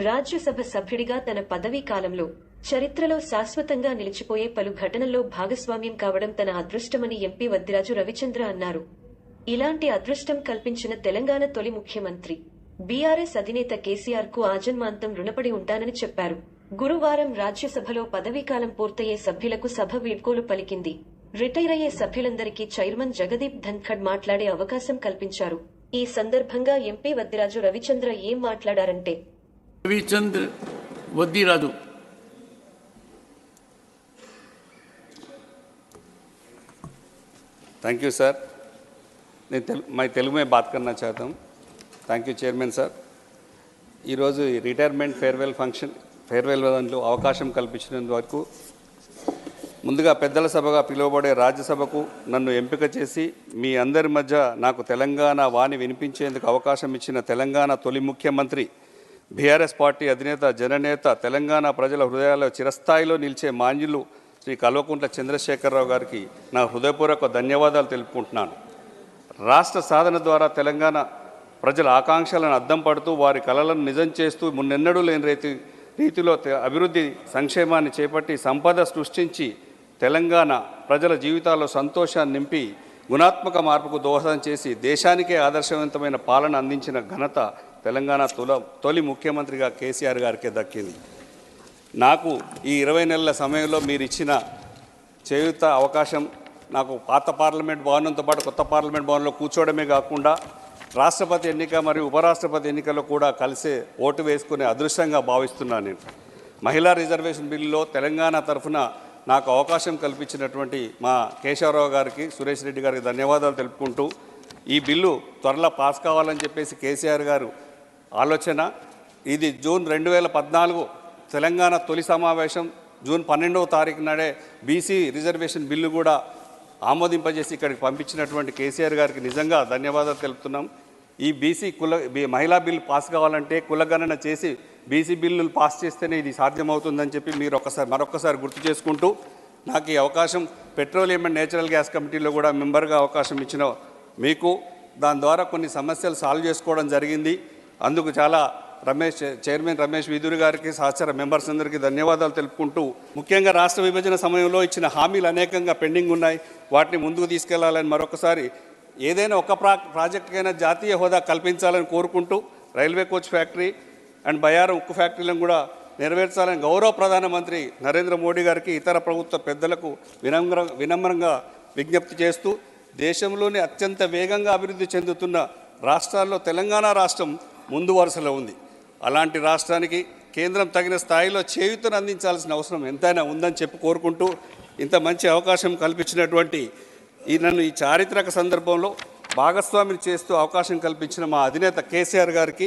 రాజ్యసభ సభ్యుడిగా తన పదవీ కాలంలో చరిత్రలో శాశ్వతంగా నిలిచిపోయే పలు ఘటనల్లో భాగస్వామ్యం కావడం తన అదృష్టమని ఎంపీ వద్దిరాజు రవిచంద్ర అన్నారు. ఇలాంటి అదృష్టం కల్పించిన తెలంగాణ తొలి ముఖ్యమంత్రి బీఆర్ఎస్ అధినేత కేసీఆర్కు ఆజన్మాంతం రుణపడి ఉంటానని చెప్పారు. గురువారం రాజ్యసభలో పదవీకాలం పూర్తయ్యే సభ్యులకు సభ వీడ్కోలు పలికింది. రిటైర్ అయ్యే సభ్యులందరికీ చైర్మన్ జగదీప్ ధన్ఖడ్ మాట్లాడే అవకాశం కల్పించారు. ఈ సందర్భంగా ఎంపీ వద్దిరాజు రవిచంద్ర ఏం మాట్లాడారంటే Ravichandra Vaddiraju. Thank you sir నేను తెలు మై తెలుగుమే బాత్ కన్నా చేతాం థ్యాంక్ యూ చైర్మన్ సార్ ఈరోజు రిటైర్మెంట్ ఫేర్వెల్ ఫంక్షన్ ఫేర్వెల్ దాంట్లో అవకాశం కల్పించినందుకు ముందుగా పెద్దల సభగా పిలువబడే రాజ్యసభకు నన్ను ఎంపిక చేసి మీ అందరి మధ్య నాకు తెలంగాణ వాణి వినిపించేందుకు అవకాశం ఇచ్చిన తెలంగాణ తొలి ముఖ్యమంత్రి బీఆర్ఎస్ పార్టీ అధినేత జననేత తెలంగాణ ప్రజల హృదయాల్లో చిరస్థాయిలో నిలిచే మాన్యులు శ్రీ కల్వకుంట్ల చంద్రశేఖరరావు గారికి నా హృదయపూర్వక ధన్యవాదాలు తెలుపుకుంటున్నాను. రాష్ట్ర సాధన ద్వారా తెలంగాణ ప్రజల ఆకాంక్షలను అద్దం పడుతూ వారి కలలను నిజం చేస్తూ మున్నెన్నడూ లేని రీతి రీతిలో అభివృద్ధి సంక్షేమాన్ని చేపట్టి సంపద సృష్టించి తెలంగాణ ప్రజల జీవితాల్లో సంతోషాన్ని నింపి గుణాత్మక మార్పుకు దోహదం చేసి దేశానికే ఆదర్శవంతమైన పాలన అందించిన ఘనత తెలంగాణ తొల తొలి ముఖ్యమంత్రిగా కేసీఆర్ గారికే దక్కింది. నాకు ఈ ఇరవై నెలల సమయంలో మీరు ఇచ్చిన చేయుత అవకాశం నాకు పాత పార్లమెంట్ భవనంతో పాటు కొత్త పార్లమెంట్ భవన్లో కూర్చోవడమే కాకుండా రాష్ట్రపతి ఎన్నిక మరియు ఉపరాష్ట్రపతి ఎన్నికల్లో కూడా కలిసే ఓటు వేసుకునే అదృష్టంగా భావిస్తున్నాను నేను. మహిళా రిజర్వేషన్ బిల్లులో తెలంగాణ తరఫున నాకు అవకాశం కల్పించినటువంటి మా కేశవరావు గారికి సురేష్ రెడ్డి గారికి ధన్యవాదాలు తెలుపుకుంటూ ఈ బిల్లు త్వరలో పాస్ కావాలని చెప్పేసి కేసీఆర్ గారు ఆలోచన. ఇది జూన్ రెండు వేల పద్నాలుగు తెలంగాణ తొలి సమావేశం. జూన్ పన్నెండవ తారీఖు నాడే బీసీ రిజర్వేషన్ బిల్లు కూడా ఆమోదింపజేసి ఇక్కడికి పంపించినటువంటి కేసీఆర్ గారికి నిజంగా ధన్యవాదాలు తెలుపుతున్నాం. ఈ బీసీ కుల బీ- మహిళా బిల్లు పాస్ కావాలంటే కులగణన చేసి బీసీ బిల్లులు పాస్ చేస్తేనే ఇది సాధ్యమవుతుందని చెప్పి మీరు ఒకసారి మరొకసారి గుర్తు చేసుకుంటూ నాకు ఈ అవకాశం పెట్రోలియం అండ్ నేచురల్ గ్యాస్ కమిటీలో కూడా మెంబర్గా అవకాశం ఇచ్చిన మీకు దాని ద్వారా కొన్ని సమస్యలు సాల్వ్ చేసుకోవడం జరిగింది. అందుకు చాలా రమేష్ చైర్మన్ రమేష్ విదురు గారికి సహచర మెంబర్స్ అందరికీ ధన్యవాదాలు తెలుపుకుంటూ ముఖ్యంగా రాష్ట్ర విభజన సమయంలో ఇచ్చిన హామీలు అనేకంగా పెండింగ్ ఉన్నాయి. వాటిని ముందుకు తీసుకెళ్ళాలని మరొకసారి ఏదైనా ఒక ప్రా ప్రాజెక్టుకైనా జాతీయ హోదా కల్పించాలని కోరుకుంటూ railway coach factory and Bayyaram ఉక్కు ఫ్యాక్టరీలను కూడా నెరవేర్చాలని గౌరవ ప్రధానమంత్రి నరేంద్ర మోడీ గారికి ఇతర ప్రభుత్వ పెద్దలకు వినమ్ర వినమ్రంగా విజ్ఞప్తి చేస్తూ దేశంలోనే అత్యంత వేగంగా అభివృద్ధి చెందుతున్న రాష్ట్రాల్లో తెలంగాణ రాష్ట్రం ముందు వరుసలో ఉంది. అలాంటి రాష్ట్రానికి కేంద్రం తగిన స్థాయిలో చేయూతను అందించాల్సిన అవసరం ఎంతైనా ఉందని చెప్పి కోరుకుంటూ ఇంత మంచి అవకాశం కల్పించినటువంటి ఈ నన్ను ఈ చారిత్రక సందర్భంలో భాగస్వామిని చేస్తూ అవకాశం కల్పించిన మా అధినేత కేసీఆర్ గారికి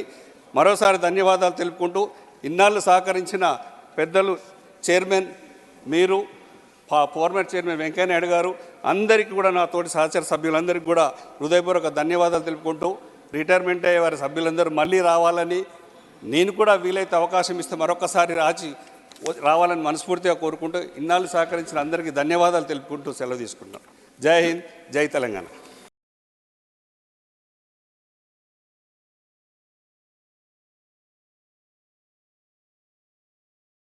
మరోసారి ధన్యవాదాలు తెలుపుకుంటూ ఇన్నాళ్ళు సహకరించిన పెద్దలు చైర్మన్ మీరు ఫార్మర్ చైర్మన్ వెంకయ్యనాయుడు గారు అందరికీ కూడా నా తోటి సహచర సభ్యులందరికీ కూడా హృదయపూర్వక ధన్యవాదాలు తెలుపుకుంటూ రిటైర్మెంట్ అయ్యే వారి సభ్యులందరూ మళ్ళీ రావాలని నేను కూడా వీలైతే అవకాశం ఇస్తే మరొకసారి రాచి రావాలని మనస్ఫూర్తిగా కోరుకుంటూ ఇన్నాళ్ళు సహకరించిన అందరికీ ధన్యవాదాలు తెలుపుకుంటూ సెలవు తీసుకుంటాను జై హింద్ జై తెలంగాణ.